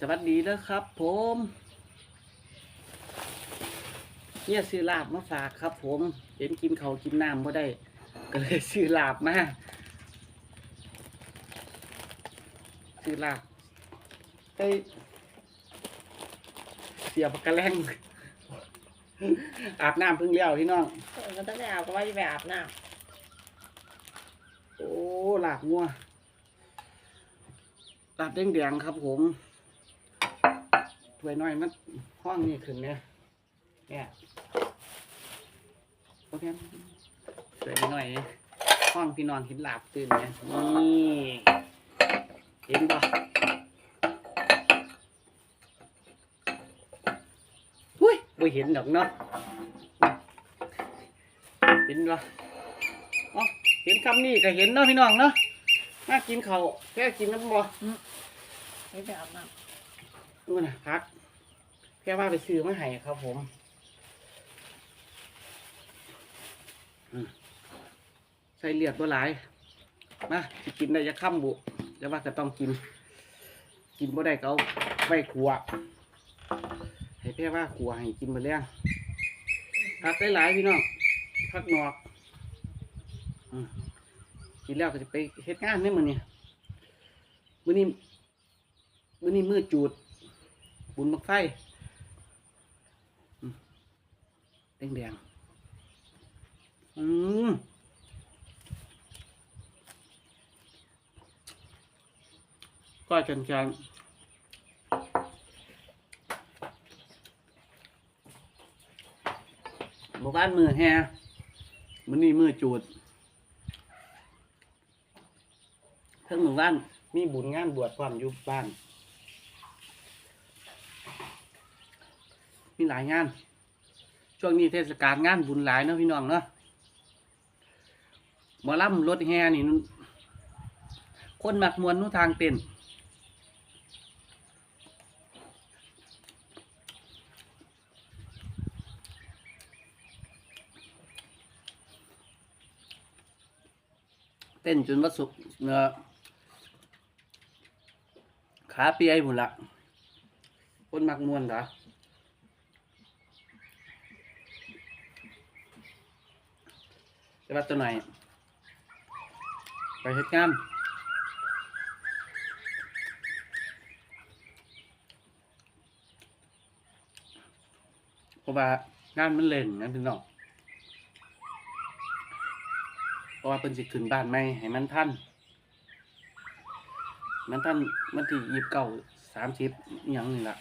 สวัสดีแล้วครับ ผมเนี่ยซื้อลาบมาฝากครับ ผมเห็นกินเขาวกินน้ำบ่ได้ ก็เลยซื้อลาบมาซื้อลาบไปเสียบปากกระแลงอาบน้ำเพิ่งเลี้ยวพี่น้องเออมันต้องไปอาบก็ว่าจะไปอาบน้โอ้ลาบงัวลาบแดงๆครับผมถ้ วยน้อยมันห้องนี่ขึ้นเนี่ยเนี่ยโอเคถ้วยน้อยๆห้องพี่นอนเห็นลาบตื่นเนี่ยนี่เห็นปะหุ้ยไม่เห็นดอกเนาะเห็นปะอ๋อเห็นคำนี้ก็เห็นเนาะพี่น้องเนาะมากินเขาวแค่กินน้ำบ่ำไม่ไปอาบน้ดูนะพัก แค่ว่าไปซื้อมาให้ครับผมใส่เลือดบ่หลายมากินได้จะค่ำบุแต่ว่าก็ต้องกิน กินบ่ได้ก็เอาไว้ขัว ให้แพ่ว่าขัวให้กินมาแล้วพักได้หลายพี่น้องพักหนอกอกินแล้วก็จะไปเฮ็ดงานนี่มื้อนี้มื้อนี้มื้อนี้มือจูด บุญบักไฟอืม แดงแดงๆอืมก็จันจันบอกบ้านมือแฮมันนี่มือจูดเพิ่งหมู่บ้านมีบุญงานบวชความอยู่บ้าน มีหลายงาน ช่วงนี้เทศกาลงานบุญหลายเนาะพี่น้องเนาะหมอลำรถแห่นี่มันคนมักมวนนู่ทางเต้นเต้นจนวัสุเนื้อขาเปียหมดละคนมักมวนเหรอ จะรับตัวไหนไปเฮ็ดงานเพราะว่างานมันเล่นนะพี่น้องเพราะว่าเป็นสิขึ้นบ้านใหม่ให้มันทันมันทันมันที่ยีบเก่าสามสิบอย่างนี่ละ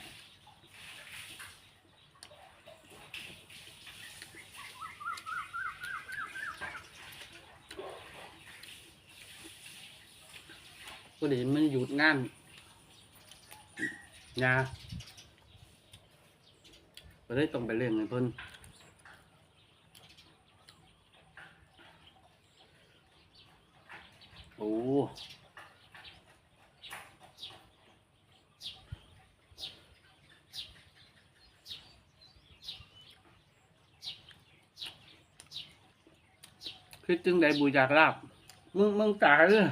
ก็เดี๋ยวมันหยุดงานยาก็เลยต้องไปเล่นกับเพิ่นโอ้คือจึงได้บูอยากลาบ มึงมึงตายเลย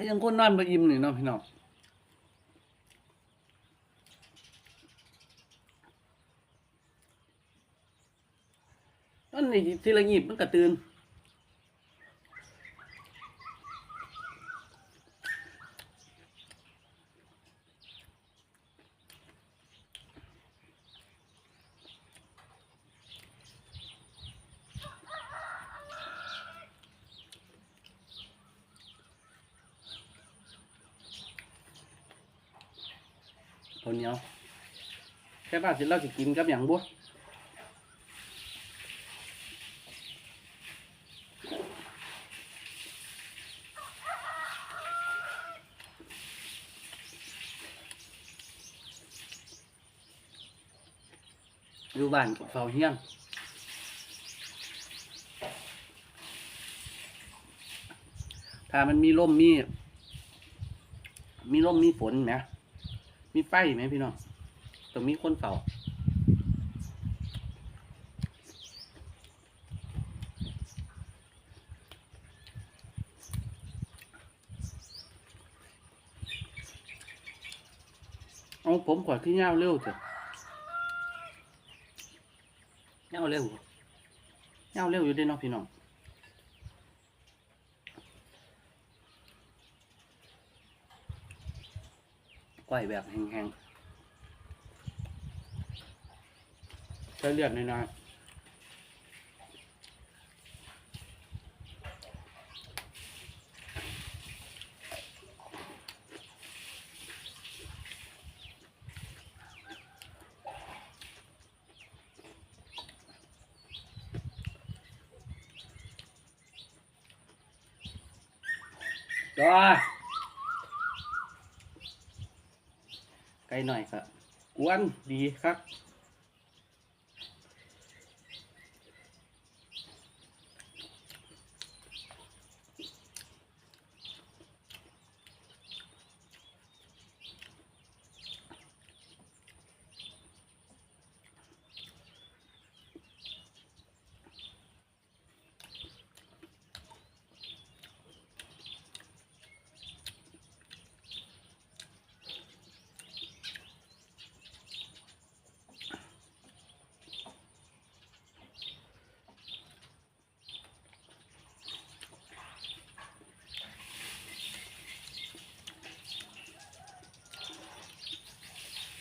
ให้ยังคนนอนมาอิ่มนี่เนาะพี่น้องนั่นนี่ทีละหยิบมันกระตือน คนเหนียวแค่บ้านสิเราจะกินกับอย่างบัวอยู่บ้านกับเฝ้าเฮียงถ้ามันมีลมมี มีลมมีฝนไห มีไฟไหมพี่น้องตรงมีคนเฝ้าเอาผมก่อนที่เงาเร็วเถอะเงาเร็วเงาเร็วอยู่ด้วยน้องพี่น้อง ก้อยแบบแห้งๆใช้เลือดน้อยๆจ้า ไกลหน่อยครับกวนดีครับ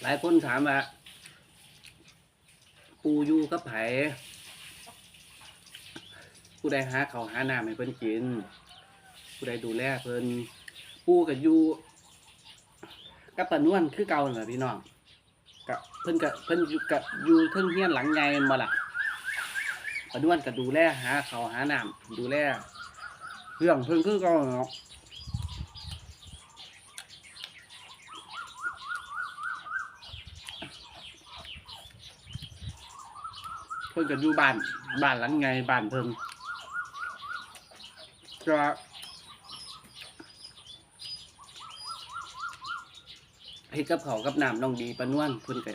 ายคนถามว่าปูอยู่กับไผผู้ใดหาเขาวหาน้ำให้เพิ่นกิน ผู้ใดดูแลเพิ่นปูกับอยู่กับปานวนคือเก่าน่ะพี่น้องกับเพิ่นกับเพิ่นอยู่กับอยู่เทิงเฮียนหลังใหญ่ม่นบ่ล่ะปานวนก็ดูแลหาเขาวหาน้ำดูแลเรื่องเพิ่นคือเก่าเนาะ พิ่นก็อยู่บ้านบ้านหลังไงบ้านเพิ่นก็เฮ็ดกับเขากับน้ำน้องดีปนวนเพิ่นก็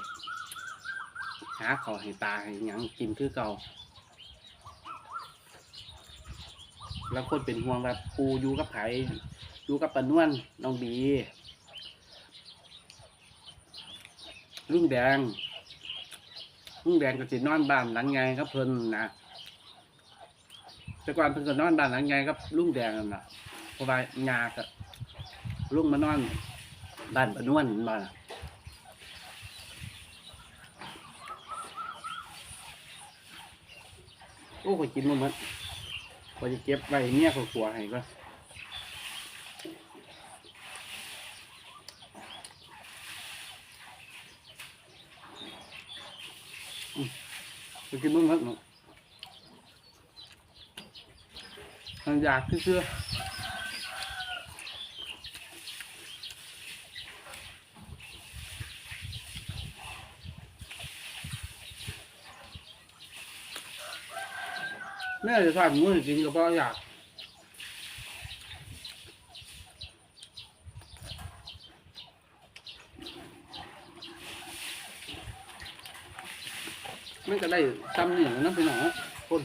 หาข้าวให้ตาให้หยังกินคือเก่า แล้วคนเป็นห่วงว่าปูอยู่กับไผอยู่กับปนวนน้องดีลุงแดง ลุงแดงก็สินอนบ้านหลังไงครับเพิ่นนะแต่ก่อนเพิ่นก็นอนบ้านหลังไงครับลุงแดงนั่นน่ะเพราะว่างาก็ลุงมานอนบ้านปนวนมาโอ้ข่อยกินมันหมดข่อจะเก็บไว้เมียข่อยขัวให้ก็ ข่อยกินมันหมดเนาะมันอยากคือเชื่อแม่จะทำมื้อกินก็เพราะอยากมันก็ได้ซ้ำนี่นะน้ำไปหนองคน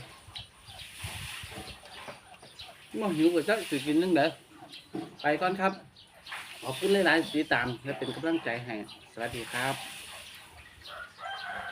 มาหิวก็จะสิกินนึงเด้อไปก่อนครับ ขอบคุณหลายๆสีตามและเป็นกำลังใจให้ สวัสดีครับ